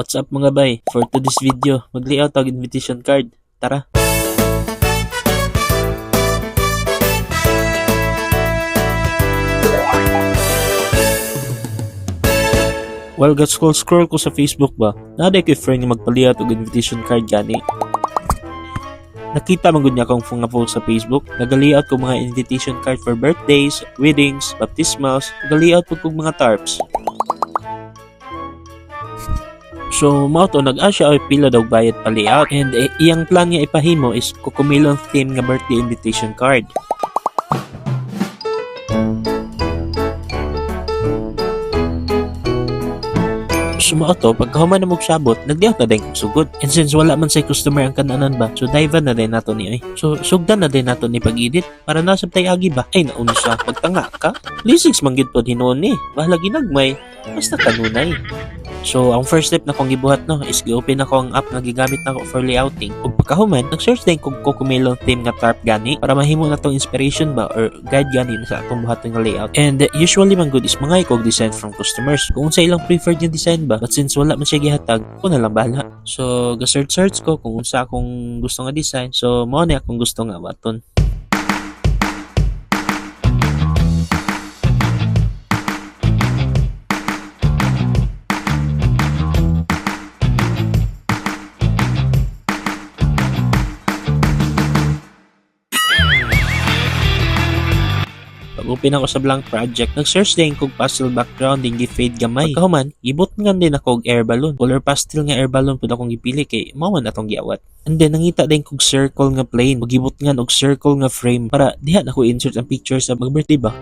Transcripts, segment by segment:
What's up mga bay? For today's video, mag-layout og invitation card. Tara! While got scroll scroll ko sa Facebook ba, naday kay friend nga magpaliat og invitation card gani. Nakita man gud niya akong mga post sa Facebook, nagaliat ko mga invitation card for birthdays, weddings, baptismals, nagaliat po kong mga tarps. So, mao to nag-asya ay pila daw bayad pa and eh, iyang plan niya ipahimo is kukumilong theme nga birthday invitation card. Sumao to, pagkahuman na mong sabot, nagdiyak na din sugod. And since wala man say customer ang kananan ba, so dive na din nato ni oy. So sugdan na din nato ni pag-edit para nasab tay agi ba. Ay nauna siya, pagtanga ka. Lisigs manggid po hinuon ni. Bahala ginagmay, basta kanunay. So, ang first step na kong gibuhat no is gi-open ako ang app nga gigamit nako for layouting. Ug pagkahuman, nag-search din kog kukumilong theme nga tarp gani para mahimo na tong inspiration ba or guide gani sa atong buhaton nga layout. And uh, usually man good is mga kog design from customers. Kung sa ilang preferred yung design ba, but since wala man siya gihatag, ko na lang bahala. So, ga-search search ko kung unsa akong gusto nga design. So, mao ni akong gusto nga baton. Pag-open ako sa blank project, nag-search din kog pastel background din gi-fade gamay. Pagkahuman, gibot nga din ako og air balloon. Color pastel nga air balloon pud akong gipili kay mao man atong giawat. And then nangita din kog circle nga plane, ug gibot nga og circle nga frame para diha na insert ang picture sa mag-birthday ba.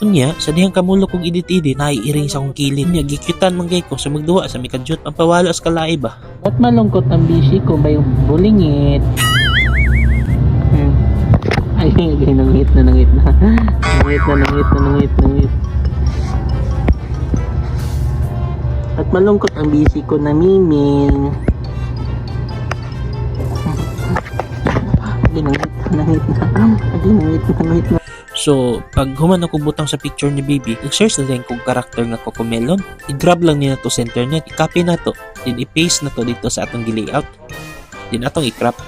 Unya, sa dihang kamulo kong edit-edit, naiiring sa akong kilid. Unya, gikyutan man gay ko sa magduwa sa mikadyot. Ang pawala sa kalai ba? Ba't malungkot ang busy ko ba yung bulingit? Hmm. Ay, ay, nangit na, nangit na. Nangit na, nangit na, nangit, nangit. At malungkot ang busy ko na miming. Ay, nangit na, nangit na. Ay, nangit na, nangit na. So, pag human ako butang sa picture ni baby, nag-search na din kong karakter nga Cocomelon. I-grab lang niya to sa internet, i-copy na to, then i-paste na to dito sa atong gi-layout. Then atong i-crop.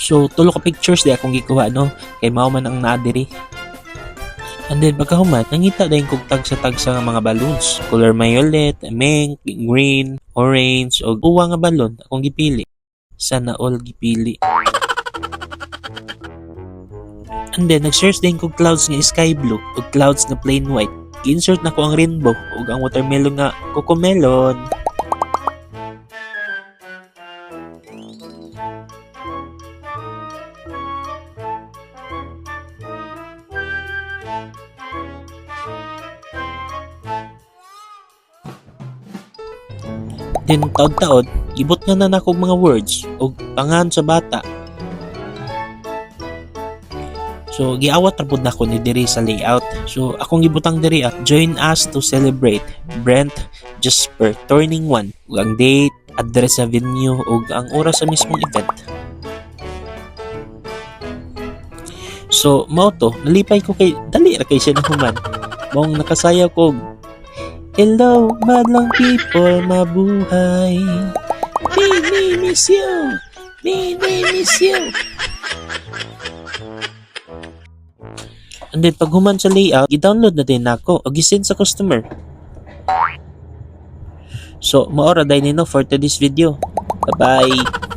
So, tulo ka pictures di akong gikuha, no? Kay mao man ang naadiri. And then, pagkahuman, nangita din kong tag sa tag sa mga balloons. Color violet, mink, green, orange, o uwa nga balloon akong gipili sana all gipili. And then, nag-search din ko clouds nga sky blue o clouds nga plain white. Insert na ko ang rainbow o ang watermelon nga cocomelon. Then taod-taod, gibot nga na nako mga words o pangan sa bata. So giawat ra pud nako ni diri sa layout. So akong gibutang diri at join us to celebrate Brent Jasper turning 1 ug ang date, address sa venue ug ang oras sa mismong event. So mao to, nalipay ko kay dali ra kay siya nahuman. Mong nakasayaw ko Hello, madlang people, mabuhay. Me, me, miss you. Me, miss you. And then, pag human sa layout, i-download na din nako o gisend sa customer. So, maora dahil nino for today's video. Bye-bye.